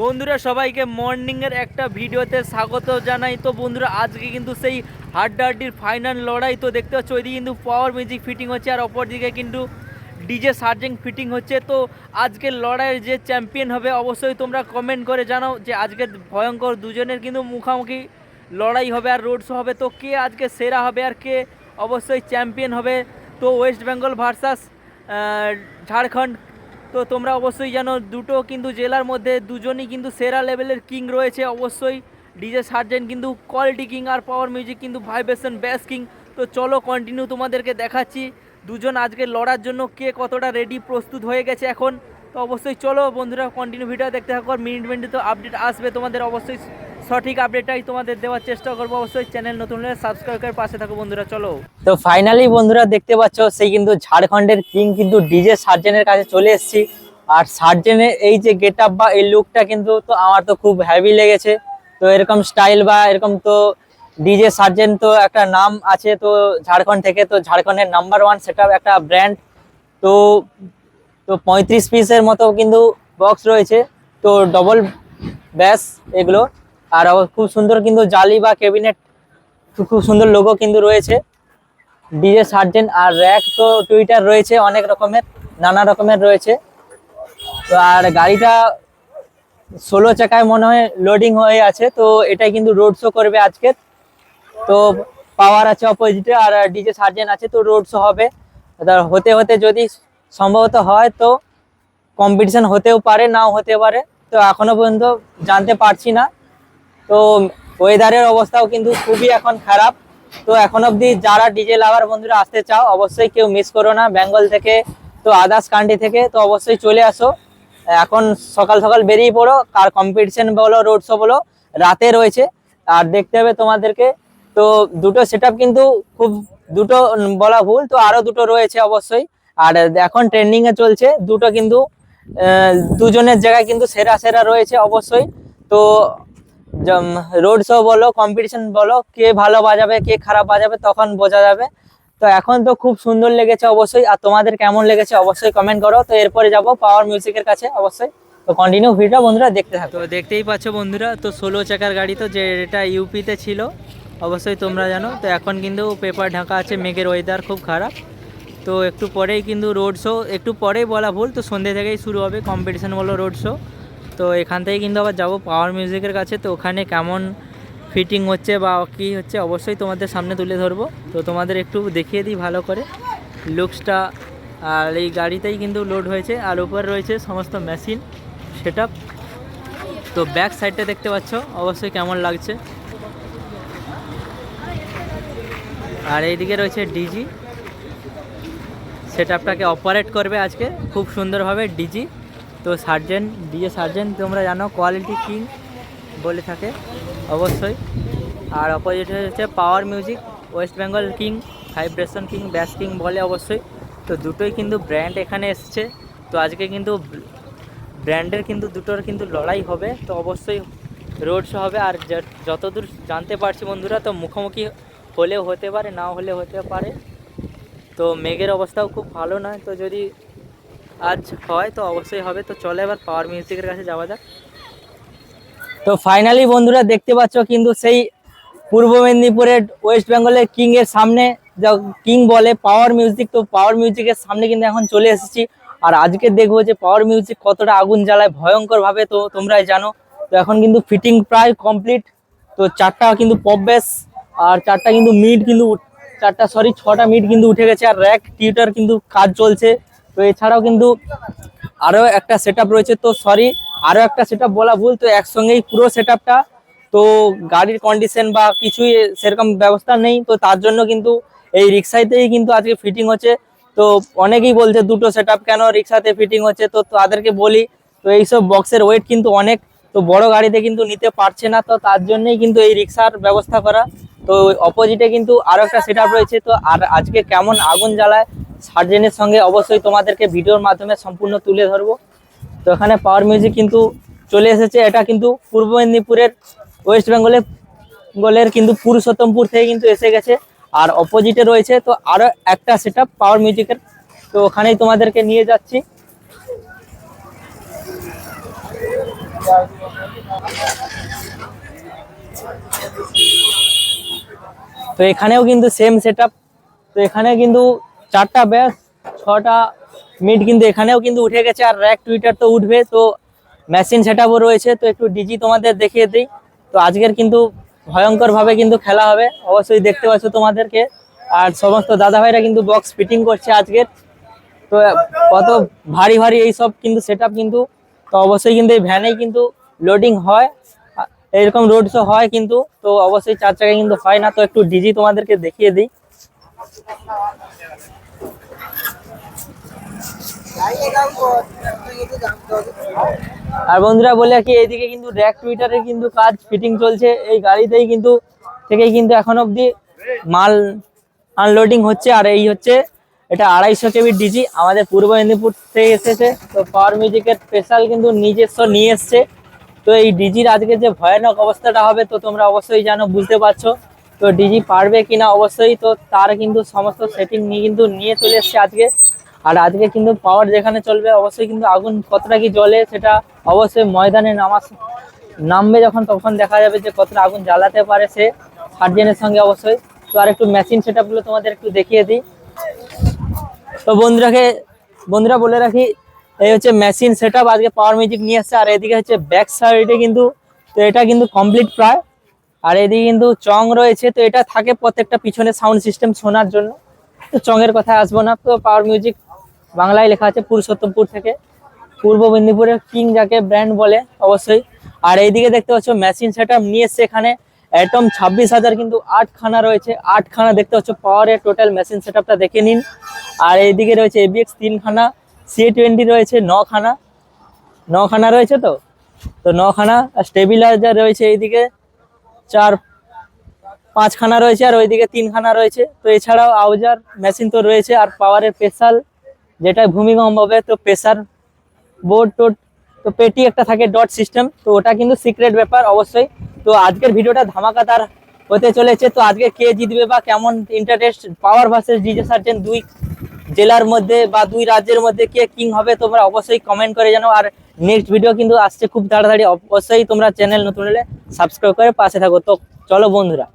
বন্ধুরা, সবাইকে মর্নিংয়ের একটা ভিডিওতে স্বাগত জানাই। তো বন্ধুরা, আজকে কিন্তু সেই হাড্ডাহাড্ডির ফাইনাল লড়াই। তো দেখতে পাচ্ছ, ওইদিকে কিন্তু পাওয়ার মিউজিক ফিটিং হচ্ছে, আর অপর দিকে কিন্তু ডিজে সার্জিং ফিটিং হচ্ছে। তো আজকের লড়াইয়ের যে চ্যাম্পিয়ন হবে, অবশ্যই তোমরা কমেন্ট করে জানাও যে আজকের ভয়ঙ্কর দুজনের কিন্তু মুখামুখি লড়াই হবে আর রোড শো হবে। তো কে আজকে সেরা হবে আর কে অবশ্যই চ্যাম্পিয়ন হবে। তো ওয়েস্ট বেঙ্গল ভার্সাস ঝাড়খণ্ড তো তোমরা অবশ্যই জানো, দুটো কিন্তু জেলার মধ্যে দুজনই কিন্তু সেরা লেভেলের কিং রয়েছে। অবশ্যই ডিজে সার্জেন্ট কিন্তু কোয়ালিটি কিং আর পাওয়ার মিউজিক কিন্তু ভাইব্রেশন ব্যাস কিং তো চলো কন্টিনিউ তোমাদেরকে দেখাচ্ছি, দুজন আজকে লড়ার জন্য কে কতটা রেডি প্রস্তুত হয়ে গেছে এখন। তো অবশ্যই চলো বন্ধুরা কন্টিনিউ ভিডিও দেখতে থাকো মিনিট মিনিটে তো আপডেট আসবে তোমাদের অবশ্যই। সঠিক আপডেটটাই তোমাদের দেওয়ার চেষ্টা করব। অবশ্যই চ্যানেল নতুন হলে সাবস্ক্রাইব করে পাশে থাকো বন্ধুরা, চলো। তো ফাইনালি বন্ধুরা দেখতে পাচ্ছ, সেই কিন্তু ঝাড়খণ্ডের কিং কিন্তু ডিজে সার্জেনের কাছে চলে এসেছি। আর সার্জেনের এই যে গেট বা এই লুকটা কিন্তু তো আমার তো খুব হ্যাভি লেগেছে। তো এরকম স্টাইল বা এরকম তো ডিজে সার্জেন তো একটা নাম আছে তো ঝাড়খণ্ড থেকে, তো ঝাড়খণ্ডের নাম্বার ওয়ান সেটা একটা ব্র্যান্ড তো তো পঁয়ত্রিশ পিসের মতো কিন্তু বক্স রয়েছে। তো ডবল ব্যাস এগুলো। আর খুব সুন্দর কিন্তু জালি বা ক্যাবিনেট, খুব সুন্দর লোগো কিন্তু রয়েছে। ডিজে সার্জেন আর র্যাক তো টুইটার রয়েছে, অনেক রকমের, নানা রকমের রয়েছে। তো আর গাড়িটা ষোলো চাকায় মনে হয় লোডিং হয়ে আছে, তো এটাই কিন্তু রোড শো করবে আজকে। তো পাওয়ার আছে অপোজিটে আর ডিজে সার্জেন আছে, তো রোড শো হবে। হতে হতে যদি সম্ভবত হয় তো কম্পিটিশন হতেও পারে, নাও হতে পারে। তো এখনও পর্যন্ত জানতে পারছি না। তো ওয়েদারের অবস্থাও কিন্তু খুবই এখন খারাপ। তো এখন অবধি যারা ডিজে লাভার বন্ধুরা আসতে চাও, অবশ্যই কেউ মিস করো না বেঙ্গল থেকে, তো আদার্স কান্ট্রি থেকে, তো অবশ্যই চলে আসো। এখন সকাল সকাল বেরিয়ে পড়ো, কার কম্পিটিশন বলো রোড শো বলো, রাতে রয়েছে। আর দেখতে হবে তোমাদেরকে। তো দুটো সেট কিন্তু খুব, দুটো বলা ভুল, তো আরও দুটো রয়েছে অবশ্যই। আর এখন ট্রেন্ডিংয়ে চলছে, দুটো কিন্তু দুজনের জায়গায় কিন্তু সেরা সেরা রয়েছে অবশ্যই। তো রোড শো বলো কম্পিটিশন বলো, কে ভালো বাজাবে, কে খারাপ বাজাবে, তখন বোঝা যাবে। তো এখন তো খুব সুন্দর লেগেছে অবশ্যই, আর তোমাদের কেমন লেগেছে অবশ্যই কমেন্ট করো। তো এরপরে যাব পাওয়ার মিউজিকের কাছে, অবশ্যই। তো কন্টিনিউ ভিডিও বন্ধুরা দেখতে থাকো। তো দেখতেই পাচ্ছ বন্ধুরা, তো ষোলো চাকার গাড়ি তো যেটা ইউপিতে ছিল, অবশ্যই তোমরা জানো। তো এখন কিন্তু পেপার ঢাকা আছে, মেঘের ওয়েদার খুব খারাপ। তো একটু পরেই কিন্তু রোড শো একটু পরেই বলা ভুল, তো সন্ধ্যে থেকেই শুরু হবে। কম্পিটিশন বলো রোড শো তো এখান থেকে কিন্তু আবার যাব পাওয়ার মিউজিকের কাছে। তো ওখানে কেমন ফিটিং হচ্ছে বা কী হচ্ছে অবশ্যই তোমাদের সামনে তুলে ধরবো। তো তোমাদের একটু দেখিয়ে দিই ভালো করে। লুকসটা আর এই গাড়িতেই কিন্তু লোড হয়েছে। আর উপরে রয়েছে সমস্ত মেশিন সেট তো ব্যাক সাইডটা দেখতে পাচ্ছ, অবশ্যই কেমন লাগছে। আর এইদিকে রয়েছে ডিজি সেট অপারেট করবে আজকে। খুব সুন্দরভাবে ডিজি তো সার্জেন ডিজে সার্জেন তোমরা জানো কোয়ালিটি কিং বলে থাকে? অবশ্যই। আর অপোজিটে হচ্ছে power music, West Bengal king, vibration king, bass king বলে অবশ্যই। তো দুটোই কিন্তু ব্র্যান্ড এখানে এসছে। তো আজকে কিন্তু ব্র্যান্ডের কিন্তু দুটোর কিন্তু লড়াই হবে। তো অবশ্যই রোড শো হবে। আর যত- যতদূর জানতে পারছি বন্ধুরা, তো মুখোমুখি হলেও হতে পারে, নাও হলে হতে পারে। তো মেঘের অবস্থাও খুব ভালো নয়। তো যদি আজ হয়, তো অবশ্যই হবে। তো চলে এবার পাওয়ার মিউজিকের কাছে যাওয়া যাক। তো ফাইনালি বন্ধুরা দেখতে পাচ্ছ কিন্তু সেই পূর্ব মেদিনীপুরের ওয়েস্ট বেঙ্গলের কিং এর সামনে যা কিং বলে পাওয়ার মিউজিক তো পাওয়ার মিউজিকের সামনে কিন্তু এখন চলে এসেছি। আর আজকে দেখব যে পাওয়ার মিউজিক কতটা আগুন জ্বালায় ভয়ঙ্কর ভাবে তো তোমরাই জানো। তো এখন কিন্তু ফিটিং প্রায় কমপ্লিট তো চারটা কিন্তু পপ বেস আর চারটা কিন্তু মিড কিন্তু চারটা সরি ছটা মিড কিন্তু উঠে গেছে। আর র্যাক টিউটার কিন্তু কাজ চলছে। তো এছাড়াও কিন্তু আরও একটা সেট রয়েছে। তো সরি আরও একটা সেট বলা ভুল, তো একসঙ্গেই পুরো সেট তো গাড়ির কন্ডিশন বা কিছুই সেরকম ব্যবস্থা নেই, তো তার জন্য কিন্তু এই রিক্সাতেই কিন্তু আজকে ফিটিং হচ্ছে। তো অনেকেই বলছে দুটো সেট কেন রিক্সাতে ফিটিং হচ্ছে? তো তাদেরকে বলি, তো এইসব বক্সের ওয়েট কিন্তু অনেক, তো বড় গাড়িতে কিন্তু নিতে পারছে না, তো তার জন্যই কিন্তু এই রিক্সার ব্যবস্থা করা। তো অপোজিটে কিন্তু আরও একটা সেট রয়েছে। তো আর আজকে কেমন আগুন জ্বালায় সার্জেনের সঙ্গে অবশ্যই তোমাদেরকে ভিডিওর মাধ্যমে সম্পূর্ণ তুলে ধরবো। তো এখানে পাওয়ার মিউজিক কিন্তু চলে এসেছে। এটা কিন্তু পূর্ব মেদিনীপুরের, ওয়েস্ট বেঙ্গলে বেঙ্গলের কিন্তু পুরুষোত্তমপুর থেকে কিন্তু এসে গেছে। আর অপোজিটে রয়েছে, তো আরও একটা সেট পাওয়ার মিউজিকের তো ওখানেই তোমাদেরকে নিয়ে যাচ্ছি। তো এখানেও কিন্তু সেম সেট তো এখানে কিন্তু চারটা ব্যাস, ছটা মিড কিন্তু এখানেও কিন্তু উঠে গেছে আর র্যাক টুইটার তো উঠবে, তো মেশিন সেট রয়েছে, তো একটু ডিজি তোমাদের দেখিয়ে দিই। তো আজকের কিন্তু ভয়ঙ্কর ভাবে কিন্তু খেলা হবে, অবশ্যই দেখতে পাচ্ছ তোমাদেরকে। আর সমস্ত দাদা ভাইরা কিন্তু বক্স ফিটিং করছে আজকের। তো কত ভারী ভারী এই সব কিন্তু সেট কিন্তু, তো অবশ্যই কিন্তু এই ভ্যানেই কিন্তু লোডিং হয়। এরকম রোড শো হয় কিন্তু, তো অবশ্যই চার চাকায় কিন্তু হয় না, তো একটু ডিজি তোমাদেরকে দেখিয়ে দিই। আর বন্ধুরা বলে কি, এইদিকে কিন্তু র্যাক টুইটারের কিন্তু কাজ ফিটিং চলছে, এই গাড়িতেই কিন্তু থেকেই কিন্তু এখন অবধি মাল আনলোডিং হচ্ছে, আর এই হচ্ছে এটা আড়াইশো কেবি ডিজি, আমাদের পূর্ব মেদিনীপুর থেকে এসেছে, তো পাওয়ার মিউজিকের স্পেশাল কিন্তু নিজস্ব নিয়ে এসছে। তো এই ডিজির আজকে যে ভয়ানক অবস্থাটা হবে, তো তোমরা অবশ্যই জানো, বুঝতে পারছ। তো ডিজি পারবে কিনা অবশ্যই, তো তার কিন্তু সমস্ত সেটিং নিয়ে কিন্তু নিয়ে চলে এসছে আজকে। আর আজকে কিন্তু পাওয়ার যেখানে চলবে, অবশ্যই কিন্তু আগুন কতটা কি জ্বলে সেটা অবশ্যই ময়দানে নামা নামবে যখন, তখন দেখা যাবে যে কতটা আগুন জ্বালাতে পারে সে সার্জেনের সঙ্গে অবশ্যই। তো আর একটু মেশিন সেট তোমাদের একটু দেখিয়ে দিই। তো বন্ধুরাকে, বন্ধুরা বলে রাখি, এই হচ্ছে মেশিন সেট আজকে পাওয়ার মিউজিক নিয়ে আসছে আর এদিকে হচ্ছে ব্যাক সাইডে কিন্তু, তো এটা কিন্তু কমপ্লিট প্রায়। আর এদিকে কিন্তু চং রয়েছে, তো এটা থাকে প্রত্যেকটা পিছনে সাউন্ড সিস্টেম শোনার জন্য। তো চঙের কথা আসব না, তো পাওয়ার মিউজিক বাংলায় লেখা আছে পুরুষোত্তমপুর থেকে। পূর্ব মেদিনীপুরের কিং যাকে ব্র্যান্ড বলে, অবশ্যই। আর এইদিকে দেখতে পাচ্ছ মেশিন সেট নিয়ে এসছে এখানে। অ্যাটম ছাব্বিশ হাজার কিন্তু আটখানা রয়েছে। আটখানা দেখতে পাচ্ছ পাওয়ারের টোটাল মেশিন সেট দেখে নিন। আর এইদিকে রয়েছে এবিএক্স তিনখানা সি টোয়েন্টি রয়েছে নখানা। নখানা রয়েছে তো? তো নখানা স্টেবিলাইজার রয়েছে এইদিকে। চার, পাঁচখানা রয়েছে, আর ওইদিকে তিনখানা রয়েছে। তো এছাড়াও আউজার মেশিন তো রয়েছে, আর পাওয়ারের স্পেশাল যেটা ভূমিকম্প হবে, তো প্রেসার বোর্ড টোট তো পেটি একটা থাকে ডট সিস্টেম তো ওটা কিন্তু সিক্রেট ব্যাপার অবশ্যই। তো আজকের ভিডিওটা ধামাকাদার হতে চলেছে। তো আজকে কে জিতবে বা কেমন interest power versus DJ sergeant দুই জেলার মধ্যে বা দুই রাজ্যের মধ্যে কে কিং হবে, তোমরা অবশ্যই কমেন্ট করে জানো আর নেক্সট ভিডিও কিন্তু আসছে খুব তাড়াতাড়ি। অবশ্যই তোমরা চ্যানেল নতুন হলে সাবস্ক্রাইব করে পাশে থাকো। তো চলো বন্ধুরা।